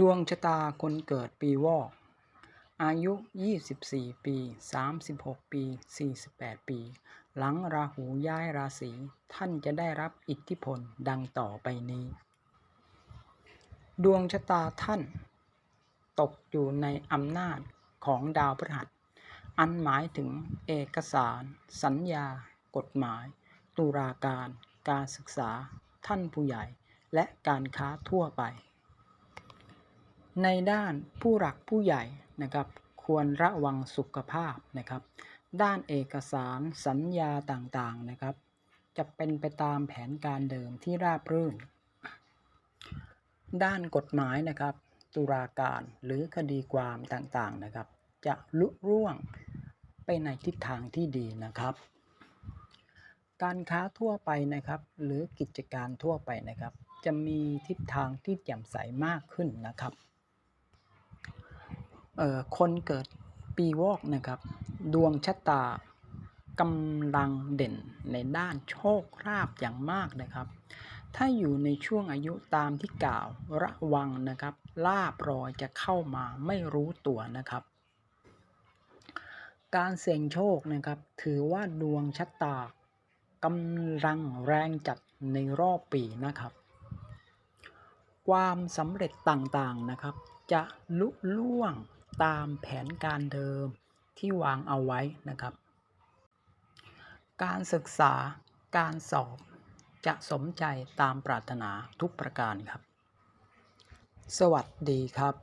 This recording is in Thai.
ดวงชะตาคนเกิดปีวอก อายุ 24 ปี 36 ปี 48 ปี หลังราหูย้ายราศีท่านจะได้รับอิทธิพลดังต่อไปนี้ ดวงชะตาท่าน ตกอยู่ในอำนาจของดาวพฤหัส อันหมายถึงเอกสาร สัญญา กฎหมาย ตุลาการ การศึกษา ท่านผู้ใหญ่ และการค้าทั่วไป ในด้านผู้หลักผู้ใหญ่นะครับ ควรระวังสุขภาพนะครับ ด้านเอกสารสัญญาต่างๆนะครับ จะเป็นไปตามแผนการเดิมที่ราบรื่น ด้านกฎหมายนะครับ ตุลาการหรือคดีความต่างๆนะครับ จะลุร่วงไปในทิศทางที่ดีนะครับ การค้าทั่วไปนะครับ หรือกิจการทั่วไปนะครับ จะมีทิศทางที่แจ่มใสมากขึ้นนะครับ คนเกิดปีวอกนะครับ ดวงชะตากำลังเด่นในด้านโชคลาภอย่างมากนะครับ ถ้าอยู่ในช่วงอายุตามที่กล่าวระวังนะครับลาบรอยจะเข้ามาไม่รู้ตัวนะครับ การเสี่ยงโชคนะครับ ถือว่าดวงชะตากำลังแรงจัดในรอบปีนะครับ ความสำเร็จต่างๆนะครับ จะลุล่วง ตามแผนการเดิมที่วางเอาไว้นะครับ การศึกษาการสอบจะสมใจตามปรารถนาทุกประการครับ สวัสดีครับ